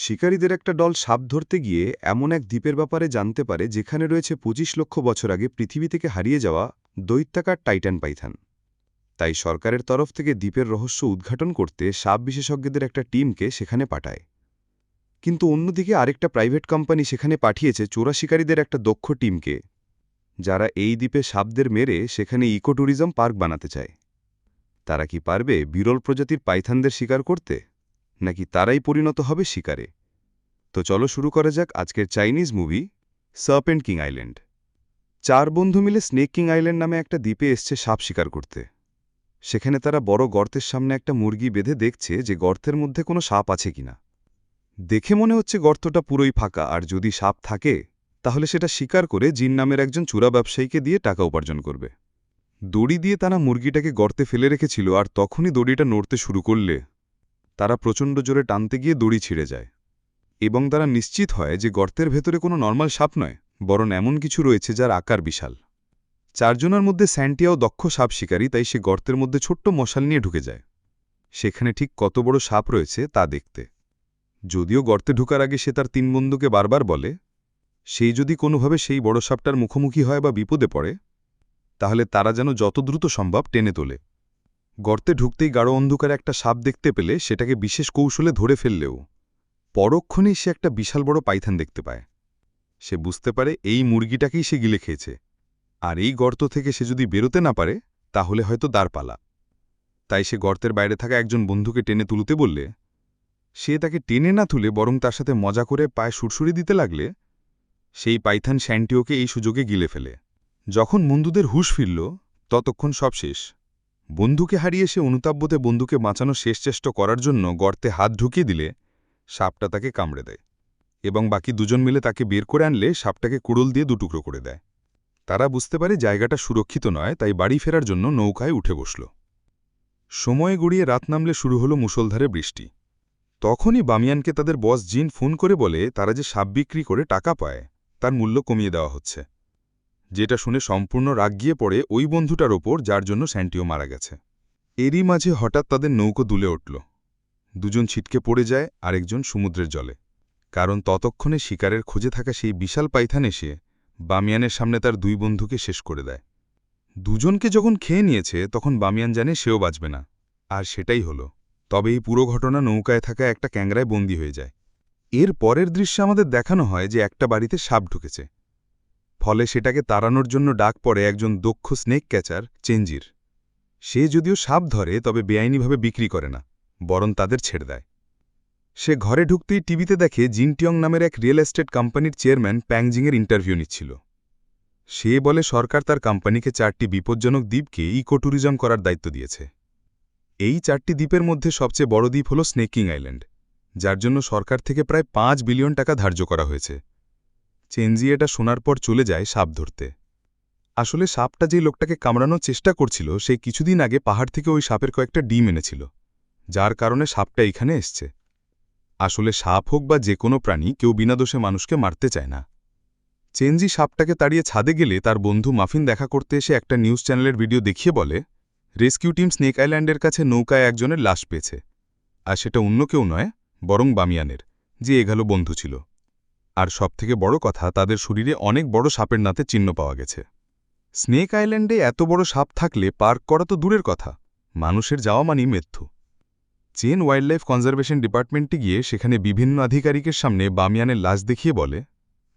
শিকারীদের একটা দল সাপ ধরতে গিয়ে এমন এক দ্বীপের ব্যাপারে জানতে পারে যেখানে রয়েছে ২৫ লক্ষ বছর আগে পৃথিবী থেকে হারিয়ে যাওয়া দৈত্যাকার টাইটান পাইথান। তাই সরকারের তরফ থেকে দ্বীপের রহস্য উদ্ঘাটন করতে সাপ বিশেষজ্ঞদের একটা টিমকে সেখানে পাঠায়। কিন্তু অন্যদিকে আরেকটা প্রাইভেট কোম্পানি সেখানে পাঠিয়েছে চোরা শিকারীদের একটা দক্ষ টিমকে, যারা এই দ্বীপে সাপদের মেরে সেখানে ইকো ট্যুরিজম পার্ক বানাতে চায়। তারা কি পারবে বিরল প্রজাতির পাইথানদের শিকার করতে? নাকি তারাই পরিণত হবে শিকারে? তো চলো শুরু করা যাক আজকের Chinese movie, serpent king island. চার বন্ধু মিলে স্নেক কিং আইল্যান্ড নামে একটা দ্বীপে এসছে সাপ শিকার করতে। সেখানে তারা বড় গর্তের সামনে একটা মুরগি বেঁধে দেখছে যে গর্তের মধ্যে কোনো সাপ আছে কিনা। দেখে মনে হচ্ছে গর্তটা পুরোই ফাঁকা, আর যদি সাপ থাকে, তাহলে সেটা শিকার করে জিন নামের একজন চূড়া ব্যবসায়ীকে দিয়ে টাকা উপার্জন করবে। দড়ি দিয়ে তারা মুরগিটাকে গর্তে ফেলে রেখেছিল, আর তখনই দড়িটা নড়তে শুরু করলে তারা প্রচণ্ড জোরে টানতে গিয়ে দড়ি ছিঁড়ে যায় এবং তারা নিশ্চিত হয় যে গর্তের ভেতরে কোনো নর্মাল সাপ নয়, বরং এমন কিছু রয়েছে যার আকার বিশাল। চারজনের মধ্যে স্যান্টিয়াও দক্ষ সাপ শিকারী, তাই সে গর্তের মধ্যে ছোট্ট মশাল নিয়ে ঢুকে যায়। সেখানে ঠিক কত বড় সাপ রয়েছে তা দেখতে। যদিও গর্তে ঢুকার আগে সে তার তিন বন্ধুকে বারবার বলে, সেই যদি কোনোভাবে সেই বড় সাপটার মুখোমুখি হয় বা বিপদে পড়ে, তাহলে তারা যেন যত দ্রুত সম্ভব টেনে তোলে। গর্তে ঢুকতেই গাঢ় অন্ধকারে একটা সাপ দেখতে পেলে সেটাকে বিশেষ কৌশলে ধরে ফেললেও পরক্ষণেই সে একটা বিশাল বড় পাইথান দেখতে পায়। সে বুঝতে পারে এই মুরগিটাকেই সে গিলে খেয়েছে। আর এই গর্ত থেকে সে যদি বেরোতে না পারে, তাহলে হয়তো দাঁড়পালা তাই সে গর্তের বাইরে থাকা একজন বন্ধুকে টেনে তুলতে বললে, সে তাকে টেনে না তুলে বরং তার সাথে মজা করে পায়ে সুরসুরি দিতে লাগলে? সেই পাইথান শ্যান্টিওকে এই সুযোগে গিলে ফেলে। যখন বন্ধুদের হুশ ফিরল, ততক্ষণ সব শেষ। বন্ধুকে হারিয়ে সে অনুতাপ্যতে বন্ধুকে বাঁচানোর শেষ চেষ্টা করার জন্য গর্তে হাত ঢুকিয়ে দিলে সাপটা তাকে কামড়ে দেয় এবং বাকি দুজন মিলে তাকে বের করে আনলে সাপটাকে কুড়ল দিয়ে দুটুকরো করে দেয়। তারা বুঝতে পারে জায়গাটা সুরক্ষিত নয়, তাই বাড়ি ফেরার জন্য নৌকায় উঠে বসল। সময়ে গড়িয়ে রাত নামলে শুরু হলো মুসলধারে বৃষ্টি। তখনই বামিয়ানকে তাদের বস জিন ফোন করে বলে, তারা যে সাপ বিক্রি করে টাকা পায়, তার মূল্য কমিয়ে দেওয়া হচ্ছে। যেটা শুনে সম্পূর্ণ রাগ গিয়ে পড়ে ওই বন্ধুটার ওপর যার জন্য স্যান্টিও মারা গেছে। এরই মাঝে হঠাৎ তাদের নৌকো দুলে উঠল। দুজন ছিটকে পড়ে যায়, আরেকজন সমুদ্রের জলে। কারণ ততক্ষণে শিকারের খোঁজে থাকা সেই বিশাল পাইথান এসে বামিয়ানের সামনে তার দুই বন্ধুকে শেষ করে দেয়। দুজনকে যখন খেয়ে নিয়েছে, তখন বামিয়ান জানে সেও বাঁচবে না। আর সেটাই হলো। তবে এই পুরো ঘটনা নৌকায় থাকা একটা ক্যাংরায় বন্দী হয়ে যায়। এর পরের দৃশ্যে আমাদের দেখানো হয় যে একটা বাড়িতে সাপ ঢুকেছে। ফলে সেটাকে তাড়ানোর জন্য ডাক পড়ে একজন দক্ষ স্নেক ক্যাচার চেঞ্জির। সে যদিও সাপ ধরে, তবে বেআইনিভাবে বিক্রি করে না, বরং তাদের ছেড়ে দেয়। সে ঘরে ঢুকতেই টিভিতে দেখে জিনটিয়ং নামের এক রিয়েল এস্টেট কোম্পানির চেয়ারম্যান প্যাংজিংয়ের ইন্টারভিউ নিচ্ছিল। সে বলে, সরকার তার কোম্পানিকে চারটি বিপজ্জনক দ্বীপকে ইকো ট্যুরিজম করার দায়িত্ব দিয়েছে। এই চারটি দ্বীপের মধ্যে সবচেয়ে বড় দ্বীপ হল স্নেকিং আইল্যান্ড যার জন্য সরকার থেকে প্রায় পাঁচ বিলিয়ন টাকা ধার্য করা হয়েছে। চেনজি এটা শোনার পর চলে যায় সাপ ধরতে। আসলে সাপটা যে লোকটাকে কামড়ানোর চেষ্টা করছিল, সে কিছুদিন আগে পাহাড় থেকে ওই সাপের কয়েকটা ডিম এনেছিল, যার কারণে সাপটা এখানে এসছে। আসলে সাপ হোক বা যে কোনো প্রাণী, কেউ বিনা দোষে মানুষকে মারতে চায় না। চেঞ্জি সাপটাকে তাড়িয়ে ছাদে গেলে তার বন্ধু মাফিন দেখা করতে এসে একটা নিউজ চ্যানেলের ভিডিও দেখিয়ে বলে, রেস্কিউ টিম স্নেক আইল্যান্ডের কাছে নৌকায় একজনের লাশ পেয়েছে। আর সেটা অন্য কেউ নয়, বরং বামিয়ানের, যে এগালো বন্ধু ছিল। আর সবথেকে বড় কথা, তাদের শরীরে অনেক বড় সাপের নাতে চিহ্ন পাওয়া গেছে। স্নেক আইল্যান্ডে এত বড় সাপ থাকলে পার্ক করা তো দূরের কথা। মানুষের যাওয়া মানি মৃত্যু। চেন ওয়াইল্ডলাইফ কনজারভেশন ডিপার্টমেন্টে গিয়ে সেখানে বিভিন্ন আধিকারিকের সামনে বামিয়ানের লাশ দেখিয়ে বলে,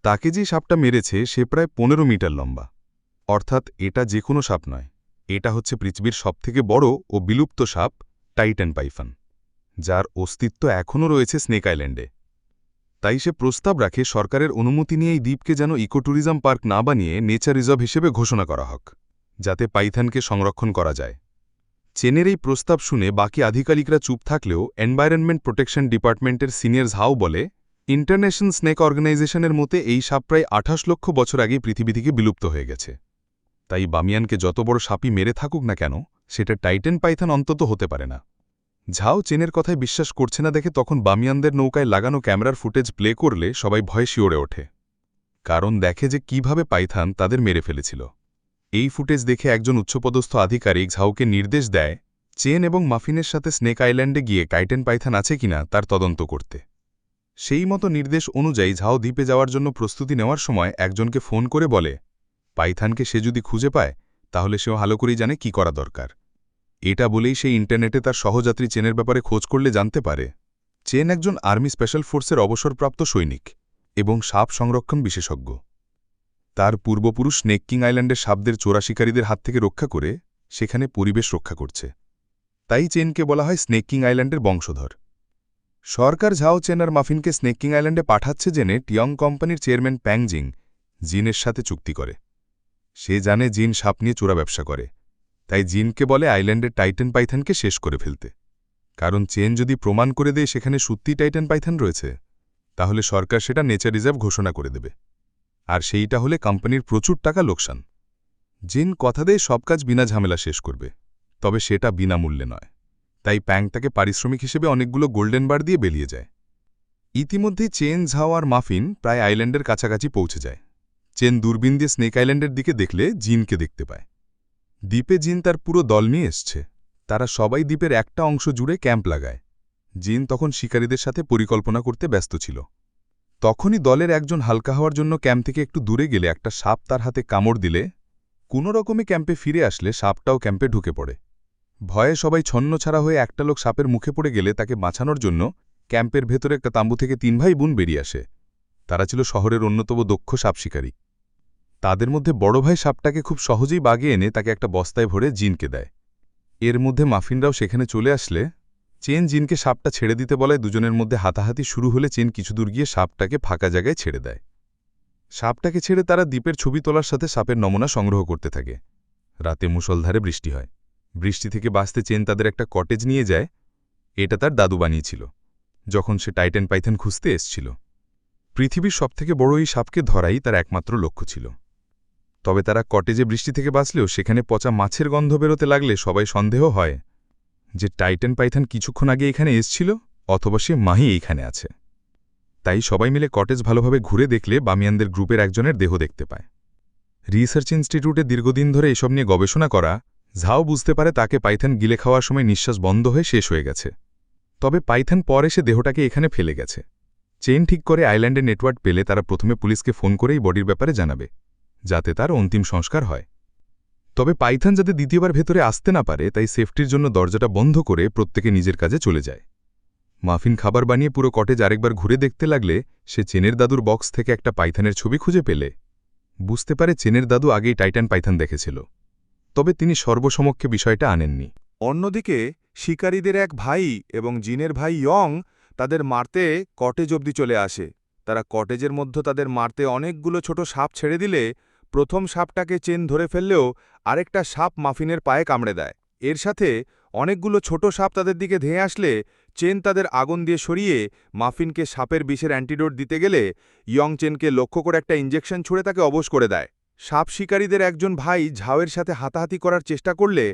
তাকে যে সাপটা মেরেছে, সে প্রায় পনেরো মিটার লম্বা। অর্থাৎ এটা যে কোনো সাপ নয়। এটা হচ্ছে পৃথিবীর সবথেকে বড় ও বিলুপ্ত সাপ টাইটান পাইফান, যার অস্তিত্ব এখনও রয়েছে স্নেক আইল্যান্ডে। তাই সে প্রস্তাব রাখে, সরকারের অনুমতি নিয়ে এই দ্বীপকে যেন ইকোট্যুরিজম পার্ক না বানিয়ে নেচার রিজার্ভ হিসেবে ঘোষণা করা হোক, যাতে পাইথানকে সংরক্ষণ করা যায়। চেনের এই প্রস্তাব শুনে বাকি আধিকারিকরা চুপ থাকলেও এনভায়রনমেন্ট প্রোটেকশন ডিপার্টমেন্টের সিনিয়র্স হাউ বলে, ইন্টারন্যাশনাল স্নেক অর্গানাইজেশনের মতে এই সাপ প্রায় আঠাশ লক্ষ বছর আগে পৃথিবী থেকে বিলুপ্ত হয়ে গেছে। তাই বামিয়ানকে যত বড় সাপই মেরে থাকুক না কেন, সেটা টাইটেন পাইথান অন্তত হতে পারে না। ঝাও চেনের কথায় বিশ্বাস করছে না দেখে তখন বামিয়ানদের নৌকায় লাগানো ক্যামেরার ফুটেজ প্লে করলে সবাই ভয়ে শিওরে ওঠে। কারণ দেখে যে কীভাবে পাইথান তাদের মেরে ফেলেছিল। এই ফুটেজ দেখে একজন উচ্চপদস্থ আধিকারিক ঝাউকে নির্দেশ দেয়, চেন এবং মাফিনের সাথে স্নেক আইল্যান্ডে গিয়ে কাইটেন পাইথান আছে কিনা তার তদন্ত করতে। সেই মতো নির্দেশ অনুযায়ী ঝাও দ্বীপে যাওয়ার জন্য প্রস্তুতি নেওয়ার সময় একজনকে ফোন করে বলে, পাইথানকে সে যদি খুঁজে পায়, তাহলে সেও ভালো করেই জানে কি করা দরকার। এটা বলেই সে ইন্টারনেটে তার সহযাত্রী চেনের ব্যাপারে খোঁজ করলে জানতে পারে। চেন একজন আর্মি স্পেশাল ফোর্সের অবসরপ্রাপ্ত সৈনিক এবং সাপ সংরক্ষণ বিশেষজ্ঞ। তার পূর্বপুরুষ নেককিং আইল্যান্ডের সাপদের চোরা শিকারীদের হাত থেকে রক্ষা করে সেখানে পরিবেশ রক্ষা করছে। তাই চেনকে বলা হয় স্নেকিং আইল্যান্ডের বংশধর। সরকার ঝাও চেন আর মাফিনকে স্নেকিং আইল্যান্ডে পাঠাচ্ছে জেনে টিয়ং কোম্পানির চেয়ারম্যান প্যাংজিং জিনের সাথে চুক্তি করে। সে জানে জিন সাপ নিয়ে চোরা ব্যবসা করে। তাই জিনকে বলে আইল্যান্ডের টাইটেন পাইথানকে শেষ করে ফেলতে। কারণ চেন যদি প্রমাণ করে দেয় সেখানে সত্যি টাইটেন পাইথান রয়েছে, তাহলে সরকার সেটা নেচার রিজার্ভ ঘোষণা করে দেবে। আর সেইটা হলে কোম্পানির প্রচুর টাকা লোকসান। জিন কথা দেয় সব কাজ বিনা ঝামেলা শেষ করবে, তবে সেটা বিনামূল্যে নয়। তাই প্যাং তাকে পারিশ্রমিক হিসেবে অনেকগুলো গোল্ডেন বার দিয়ে বেরিয়ে যায়। ইতিমধ্যে চেন, ঝাও আর মাফিন প্রায় আইল্যান্ডের কাছাকাছি পৌঁছে যায়। চেন দূরবীন দিয়ে স্নেক আইল্যান্ডের দিকে দেখলে জিনকে দেখতে পায়। দ্বীপে জিন তার পুরো দল নিয়ে এসছে। তারা সবাই দ্বীপের একটা অংশ জুড়ে ক্যাম্প লাগায়। জিন তখন শিকারীদের সাথে পরিকল্পনা করতে ব্যস্ত ছিল। তখনই দলের একজন হালকা হওয়ার জন্য ক্যাম্প থেকে একটু দূরে গেলে একটা সাপ তার হাতে কামড় দিলে কোনো রকমে ক্যাম্পে ফিরে আসলে সাপটাও ক্যাম্পে ঢুকে পড়ে। ভয়ে সবাই ছন্ন ছাড়া হয়ে একটা লোক সাপের মুখে পড়ে গেলে তাকে বাঁচানোর জন্য ক্যাম্পের ভেতরে একটা তাম্বু থেকে তিন ভাই বোন বেরিয়ে আসে। তারা ছিল শহরের অন্যতম দক্ষ সাপ শিকারী। তাদের মধ্যে বড় ভাই সাপটাকে খুব সহজেই বাগে এনে তাকে একটা বস্তায় ভরে জিনকে দেয়। এর মধ্যে মাফিনরাও সেখানে চলে আসলে, চেন জিনকে সাপটা ছেড়ে দিতে বলায় দুজনের মধ্যে হাতাহাতি শুরু হলে চেন কিছু দূর গিয়ে সাপটাকে ফাঁকা জায়গায় ছেড়ে দেয়। সাপটাকে ছেড়ে তারা দ্বীপের ছবি তোলার সাথে সাপের নমুনা সংগ্রহ করতে থাকে। রাতে মুসলধারে বৃষ্টি হয়। বৃষ্টি থেকে বাঁচতে চেন তাদের একটা কটেজ নিয়ে যায়। এটা তার দাদু বানিয়েছিল, যখন সে টাইটেন পাইথেন খুঁজতে এসছিল। পৃথিবীর সবথেকে বড় এই সাপকে ধরাই তার একমাত্র লক্ষ্য ছিল। তবে তারা কটেজে বৃষ্টি থেকে বাঁচলেও সেখানে পচা মাছের গন্ধ বেরোতে লাগলে সবাই সন্দেহ হয় যে টাইটেন পাইথান কিছুক্ষণ আগে এখানে এসছিল অথবা সে মাহি এইখানে আছে। তাই সবাই মিলে কটেজ ভালোভাবে ঘুরে দেখলে বামিয়ানদের গ্রুপের একজনের দেহ দেখতে পায়। রিসার্চ ইনস্টিটিউটে দীর্ঘদিন ধরে এসব নিয়ে গবেষণা করা, ঝাও বুঝতে পারে তাকে পাইথান গিলে খাওয়ার সময় নিঃশ্বাস বন্ধ হয়ে শেষ হয়ে গেছে। তবে পাইথান পর এসে দেহটাকে এখানে ফেলে গেছে। চেইন ঠিক করে আইল্যান্ডে নেটওয়ার্ক পেলে তারা প্রথমে পুলিশকে ফোন করেই বডির ব্যাপারে জানাবে। যাতে তার অন্তিম সংস্কার হয়। তবে পাইথন যাতে দ্বিতীয়বার ভেতরে আসতে না পারে, তাই সেফটির জন্য দরজাটা বন্ধ করে প্রত্যেকে নিজের কাজে চলে যায়। মাফিন খাবার বানিয়ে পুরো কটেজ আরেকবার ঘুরে দেখতে লাগলে, সে চেনের দাদুর বক্স থেকে একটা পাইথানের ছবি খুঁজে পেলে। বুঝতে পারে চেনের দাদু আগেই টাইটান পাইথান দেখেছিল। তবে তিনি সর্বসমক্ষে বিষয়টা আনেননি। অন্যদিকে, শিকারীদের এক ভাই এবং জিনের ভাই ইয়ং তাদের মারতে কটেজ অবধি চলে আসে। তারা কটেজের মধ্যে তাদের মারতে অনেকগুলো ছোট সাপ ছেড়ে দিলে প্রথম সাপটাকে চেন ধরে ফেললেও আরেকটা সাপ মাফিনের পায়ে কামড়ে দেয়। এর সাথে অনেকগুলো ছোট সাপ তাদের দিকে ধেয়ে আসলে চেন তাদের আগুন দিয়ে সরিয়ে মাফিনকে সাপের বিষের অ্যান্টিডোট দিতে গেলে ইয়ং চেনকে লক্ষ্য করে একটা ইঞ্জেকশন ছুঁড়ে তাকে অবশ করে দেয়। সাপ শিকারীদের একজন ভাই ঝাওয়ের সাথে হাতাহাতি করার চেষ্টা করলে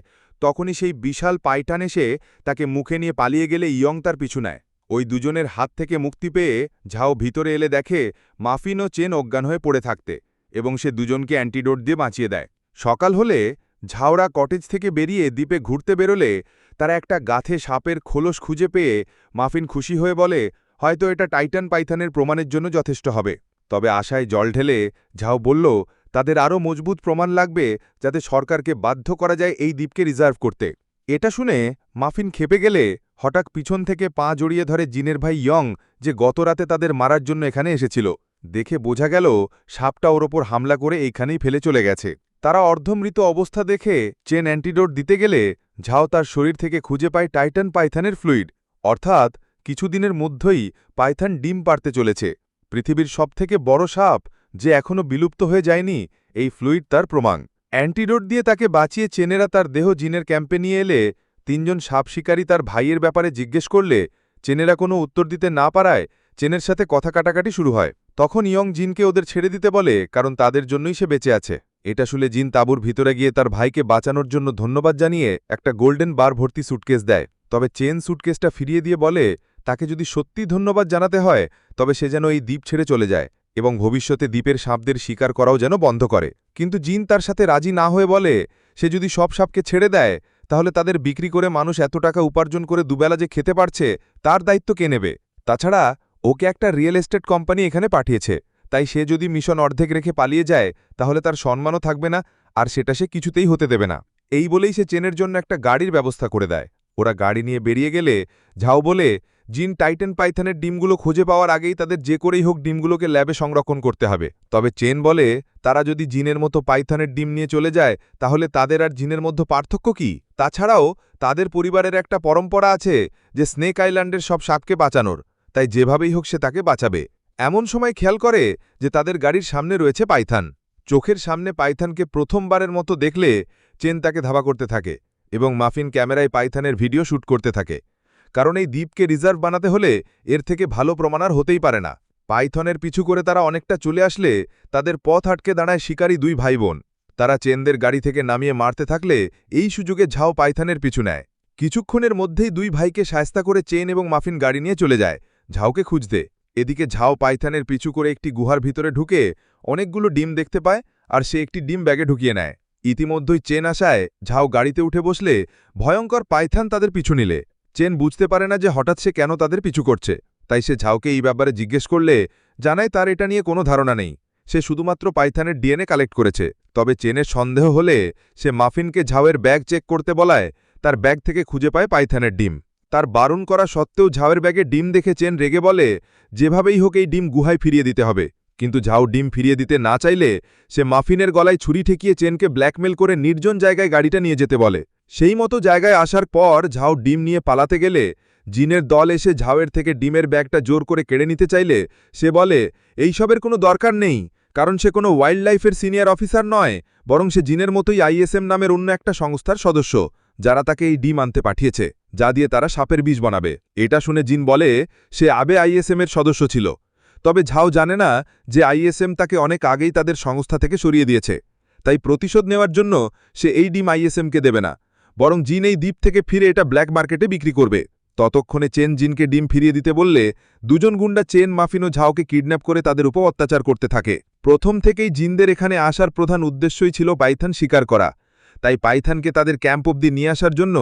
তখনই সেই বিশাল পাইটান এসে তাকে মুখে নিয়ে পালিয়ে গেলে ইয়ং তার পিছু নেয়। ওই দুজনের হাত থেকে মুক্তি পেয়ে ঝাও ভিতরে এলে দেখে মাফিন ও চেন অজ্ঞান হয়ে পড়ে থাকতে। এবং সে দুজনকে অ্যান্টিডোট দিয়ে বাঁচিয়ে দেয়। সকাল হলে ঝাওরা কটেজ থেকে বেরিয়ে দ্বীপে ঘুরতে বেরোলে তারা একটা গাথে সাপের খোলস খুঁজে পেয়ে মাফিন খুশি হয়ে বলে, হয়তো এটা টাইটান পাইথানের প্রমাণের জন্য যথেষ্ট হবে। তবে আশায় জল ঢেলে ঝাও বলল, তাদের আরও মজবুত প্রমাণ লাগবে যাতে সরকারকে বাধ্য করা যায় এই দ্বীপকে রিজার্ভ করতে। এটা শুনে মাফিন খেপে গেলে হঠাৎ পিছন থেকে পা জড়িয়ে ধরে জিনের ভাই ইয়ং, যে গত রাতে তাদের মারার জন্য এখানে এসেছিল। দেখে বোঝা গেল, সাপটা ওর ওপর হামলা করে এইখানেই ফেলে চলে গেছে। তারা অর্ধমৃত অবস্থা দেখে চেন অ্যান্টিডোট দিতে গেলে ঝাও তার শরীর থেকে খুঁজে পায় টাইটান পাইথানের ফ্লুইড। অর্থাৎ কিছুদিনের মধ্যেই পাইথান ডিম পারতে চলেছে। পৃথিবীর সবথেকে বড় সাপ যে এখনও বিলুপ্ত হয়ে যায়নি, এই ফ্লুইড তার প্রমাণ। অ্যান্টিডোট দিয়ে তাকে বাঁচিয়ে চেনেরা তার দেহ জিনের ক্যাম্পে নিয়ে এলে তিনজন সাপ শিকারী তার ভাইয়ের ব্যাপারে জিজ্ঞেস করলে চেনেরা কোনো উত্তর দিতে না পারায় চেনের সাথে কথা কাটাকাটি শুরু হয়। তখন ইয়ং জিনকে ওদের ছেড়ে দিতে বলে, কারণ তাদের জন্যই সে বেঁচে আছে। এটা শুনে জিন তাঁবুর ভিতরে গিয়ে তার ভাইকে বাঁচানোর জন্য ধন্যবাদ জানিয়ে একটা গোল্ডেন বার ভর্তি সুটকেস দেয়। তবে চেন সুটকেসটা ফিরিয়ে দিয়ে বলে, তাকে যদি সত্যি ধন্যবাদ জানাতে হয়, তবে সে যেন এই দ্বীপ ছেড়ে চলে যায় এবং ভবিষ্যতে দ্বীপের সাপদের শিকার করাও যেন বন্ধ করে। কিন্তু জিন তার সাথে রাজি না হয়ে বলে, সে যদি সব সাপকে ছেড়ে দেয়, তাহলে তাদের বিক্রি করে মানুষ এত টাকা উপার্জন করে দুবেলা যে খেতে পারছে, তার দায়িত্ব কে নেবে? তাছাড়া ওকে একটা রিয়েল এস্টেট কোম্পানি এখানে পাঠিয়েছে, তাই সে যদি মিশন অর্ধেক রেখে পালিয়ে যায়, তাহলে তার সম্মানও থাকবে না, আর সেটা সে কিছুতেই হতে দেবে না। এই বলেই সে চেনের জন্য একটা গাড়ির ব্যবস্থা করে দেয়। ওরা গাড়ি নিয়ে বেরিয়ে গেলে ঝাও বলে, জিন টাইটেন পাইথানের ডিমগুলো খুঁজে পাওয়ার আগেই তাদের যে করেই হোক ডিমগুলোকে ল্যাবে সংরক্ষণ করতে হবে। তবে চেন বলে, তারা যদি জিনের মতো পাইথনের ডিম নিয়ে চলে যায়, তাহলে তাদের আর জিনের মধ্যে পার্থক্য কি? তাছাড়াও, তাদের পরিবারের একটা পরম্পরা আছে যে স্নেক আইল্যান্ডের সব সাপকে বাঁচানোর। তাই যেভাবেই হোক সে তাকে বাঁচাবে। এমন সময় খেয়াল করে যে তাদের গাড়ির সামনে রয়েছে পাইথান চোখের সামনে পাইথানকে প্রথমবারের মতো দেখলে চেন তাকে ধাবা করতে থাকে এবং মাফিন ক্যামেরায় পাইথানের ভিডিও শ্যুট করতে থাকে। কারণ এই দ্বীপকে রিজার্ভ বানাতে হলে এর থেকে ভালো প্রমাণ আর হতেই পারে না। পাইথনের পিছু করে তারা অনেকটা চলে আসলে তাদের পথ আটকে দাঁড়ায় শিকারী দুই ভাই বোন তারা চেনদের গাড়ি থেকে নামিয়ে মারতে থাকলে এই সুযোগে ঝাও পাইথানের পিছু নেয়। কিছুক্ষণের মধ্যেই দুই ভাইকে সায়স্তা করে চেন এবং মাফিন গাড়ি নিয়ে চলে যায়। ঝাউকে খুঁজতে। এদিকে ঝাও পাইথানের পিছু করে একটি গুহার ভিতরে ঢুকে অনেকগুলো ডিম দেখতে পায় আর সে একটি ডিম ব্যাগে ঢুকিয়ে নেয়। ইতিমধ্যেই চেন আসায় ঝাও গাড়িতে উঠে বসলে ভয়ঙ্কর পাইথান তাদের পিছু নিলে। চেন বুঝতে পারে না যে হঠাৎ সে কেন তাদের পিছু করছে। তাই সে ঝাউকে এই ব্যাপারে জিজ্ঞেস করলে জানায় তার এটা নিয়ে কোনো ধারণা নেই। সে শুধুমাত্র পাইথানের ডিএনএ কালেক্ট করেছে। তবে চেনের সন্দেহ হলে সে মাফিনকে ঝাউয়ের ব্যাগ চেক করতে বলায় তার ব্যাগ থেকে খুঁজে পায় পাইথানের ডিম। তার বারণ করা সত্ত্বেও ঝাউয়ের ব্যাগে ডিম দেখে চেন রেগে বলে, যেভাবেই হোক এই ডিম গুহায় ফিরিয়ে দিতে হবে। কিন্তু ঝাউ ডিম ফিরিয়ে দিতে না চাইলে সে মাফিনের গলায় ছুরি ঠেকিয়ে চেনকে ব্ল্যাকমেল করে নির্জন জায়গায় গাড়িটা নিয়ে যেতে বলে। সেই মতো জায়গায় আসার পর ঝাউ ডিম নিয়ে পালাতে গেলে জিনের দল এসে ঝাউয়ের থেকে ডিমের ব্যাগটা জোর করে কেড়ে নিতে চাইলে সে বলে, এইসবের কোনো দরকার নেই, কারণ সে কোনো ওয়াইল্ড লাইফের সিনিয়র অফিসার নয়, বরং সে জিনের মতোই আইএসএম নামের অন্য একটা সংস্থার সদস্য। যারা তাকে এই ডিম আনতে পাঠিয়েছে, যা দিয়ে তারা সাপের বীজ বানাবে। এটা শুনে জিন বলে, সে আবে আইএসএমের সদস্য ছিল। তবে ঝাও জানে না যে আইএসএম তাকে অনেক আগেই তাদের সংস্থা থেকে সরিয়ে দিয়েছে। তাই প্রতিশোধ নেওয়ার জন্য সে এই ডিম আইএসএমকে দেবে না। বরং জিন এই দ্বীপ থেকে ফিরে এটা ব্ল্যাক মার্কেটে বিক্রি করবে। ততক্ষণে চেন জিনকে ডিম ফিরিয়ে দিতে বললে, দুজন গুন্ডা চেন মাফিন ঝাওকে কিডন্যাপ করে তাদের উপর অত্যাচার করতে থাকে। প্রথম থেকেই জিনদের এখানে আসার প্রধান উদ্দেশ্যই ছিল পাইথান শিকার করা। তাই পাইথানকে তাদের ক্যাম্প অব্দি নিয়ে আসার জন্য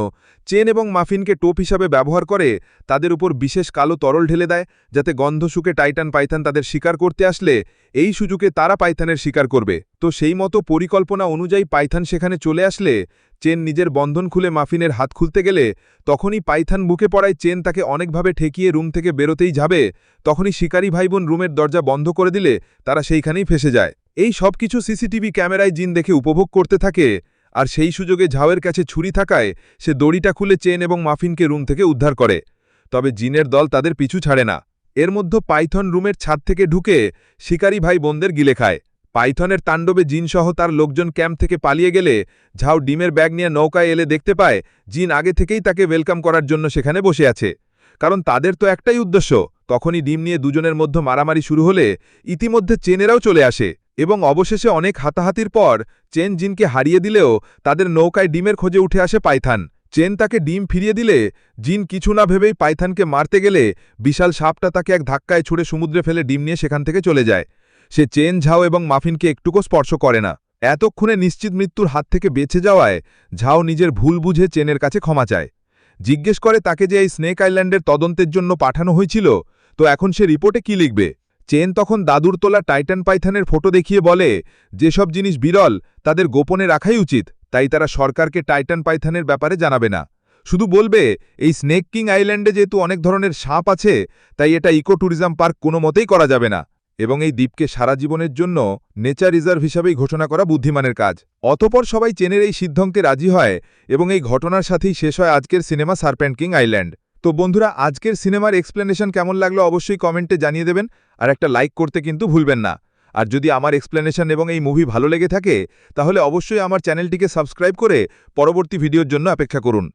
চেন এবং মাফিনকে টোপ হিসাবে ব্যবহার করে তাদের উপর বিশেষ কালো তরল ঢেলে দেয়, যাতে গন্ধ শুকে টাইটান পাইথান তাদের শিকার করতে আসলে এই সুযোগে তারা পাইথানের শিকার করবে। তো সেই মতো পরিকল্পনা অনুযায়ী পাইথান সেখানে চলে আসলে, চেন নিজের বন্ধন খুলে মাফিনের হাত খুলতে গেলে তখনই পাইথান বুকে পড়ায় চেন তাকে অনেকভাবে ঠেকিয়ে রুম থেকে বেরোতেই যাবে, তখনই শিকারী ভাইবোন রুমের দরজা বন্ধ করে দিলে তারা সেইখানেই ফেসে যায়। এই সব কিছু সিসিটিভি ক্যামেরায় জিন দেখে উপভোগ করতে থাকে আর সেই সুযোগে ঝাওয়ের কাছে ছুরি থাকায় সে দড়িটা খুলে চেন এবং মাফিনকে রুম থেকে উদ্ধার করে। তবে জিনের দল তাদের পিছু ছাড়ে না। এর মধ্যে পাইথন রুমের ছাদ থেকে ঢুকে শিকারী ভাই বোনদের গিলে খায়। পাইথনের তাণ্ডবে জিনসহ তার লোকজন ক্যাম্প থেকে পালিয়ে গেলে ঝাও ডিমের ব্যাগ নিয়ে নৌকায় এলে দেখতে পায়, জিন আগে থেকেই তাকে ওয়েলকাম করার জন্য সেখানে বসে আছে। কারণ তাদের তো একটাই উদ্দেশ্য, তখনই ডিম নিয়ে দুজনের মধ্যে মারামারি শুরু হলে ইতিমধ্যে চেনেরাও চলে আসে। এবং অবশেষে অনেক হাতাহাতির পর চেন জিনকে হারিয়ে দিলেও তাদের নৌকায় ডিমের খোঁজে উঠে আসে পাইথান। চেন তাকে ডিম ফিরিয়ে দিলে জিন কিছু না ভেবেই পাইথানকে মারতে গেলে বিশাল সাপটা তাকে এক ধাক্কায় ছুড়ে সমুদ্রে ফেলে ডিম নিয়ে সেখান থেকে চলে যায়। সে চেন, ঝাও এবং মাফিনকে একটুকু স্পর্শ করে না। এতক্ষণে নিশ্চিত মৃত্যুর হাত থেকে বেঁচে যাওয়ায় ঝাও নিজের ভুল বুঝে চেনের কাছে ক্ষমা চায়। জিজ্ঞেস করে তাকে যে এই স্নেক আইল্যান্ডের তদন্তের জন্য পাঠানো হয়েছিল, তো এখন সে রিপোর্টে কি লিখবে? চেন তখন দাদুর তোলা টাইটান পাইথানের ফটো দেখিয়ে বলে, যেসব জিনিস বিরল, তাদের গোপনে রাখাই উচিত, তাই তারা সরকারকে টাইটান পাইথানের ব্যাপারে জানাবে না। শুধু বলবে, এই স্নেক কিং আইল্যান্ডে যেহেতু অনেক ধরনের সাপ আছে, তাই এটা ইকো ট্যুরিজম পার্ক কোনো মতেই করা যাবে না। এবং এই দ্বীপকে সারা জীবনের জন্য নেচার রিজার্ভ হিসাবেই ঘোষণা করা বুদ্ধিমানের কাজ। অতপর সবাই চেনের এই সিদ্ধান্তে রাজি হয় এবং এই ঘটনার সাথেই শেষ হয় আজকের সিনেমা সারপেন্ট কিং আইল্যান্ড। তো বন্ধুরা, আজকের সিনেমার এক্সপ্লেনেশন কেমন লাগল অবশ্যই কমেন্টে জানিয়ে দেবেন আর একটা লাইক করতে কিন্তু ভুলবেন না। আর যদি আমার এক্সপ্লেনেশন এবং এই মুভি ভালো লেগে থাকে, তাহলে অবশ্যই আমার চ্যানেলটিকে সাবস্ক্রাইব করে পরবর্তী ভিডিওর জন্য অপেক্ষা করুন।